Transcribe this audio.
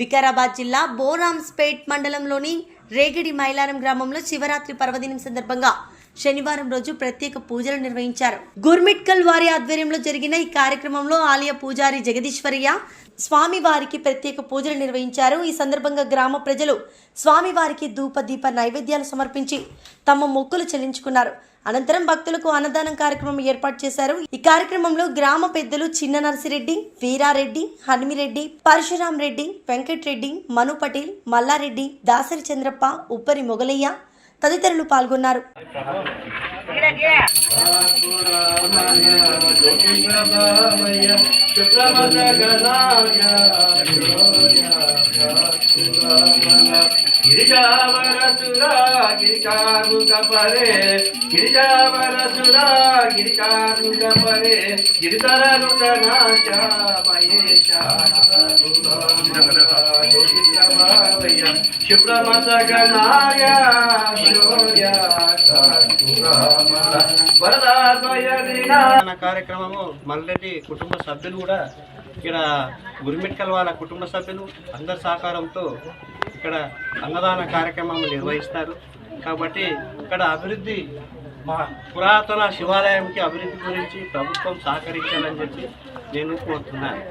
వికారాబాద్ జిల్లా బోరాంస్పేట్ మండలంలోని రేగిడి మైలారం గ్రామంలో శివరాత్రి పర్వదినం సందర్భంగా శనివారం రోజు ప్రత్యేక పూజలు నిర్వహించారు. గుర్మిట్కల్ వారి ఆధ్వర్యంలో జరిగిన ఈ కార్యక్రమంలో ఆలయ పూజారి జగదీశ్వరయ్య స్వామి వారికి ప్రత్యేక పూజలు నిర్వహించారు. ఈ సందర్భంగా గ్రామ ప్రజలు స్వామి వారికి ధూప దీప నైవేద్యాలు సమర్పించి తమ మొక్కులు చెల్లించుకున్నారు. అనంతరం భక్తులకు అన్నదానం కార్యక్రమం ఏర్పాటు చేశారు. ఈ కార్యక్రమంలో గ్రామ పెద్దలు చిన్న నర్సిరెడ్డి వీరారెడ్డి హనుమిరెడ్డి పరశురాం రెడ్డి వెంకట్రెడ్డి మను పటేల్ మల్లారెడ్డి దాసరి చంద్రప్ప ఉప్పరి మొగలయ్య తదితరులు పాల్గొన్నారు గిరిజావరసురా గిరికారుక పరే గిరిజావరసురా గిరికారుక పరే గిరితరరుక నాశ మహేశ శుభ్రమసగనాయ శౌర్య కార్యక్రమము. మల్లెడ్డి కుటుంబ సభ్యులు కూడా ఇక్కడ గురిమిట్కల్ వాళ్ళ కుటుంబ సభ్యులు అందరి సహకారంతో ఇక్కడ అన్నదాన కార్యక్రమం నిర్వహిస్తారు. కాబట్టి ఇక్కడ అభివృద్ధి మా పురాతన శివాలయంకి అభివృద్ధి గురించి ప్రభుత్వం సహకరించాలని చెప్పి నేను కోరుతున్నాను.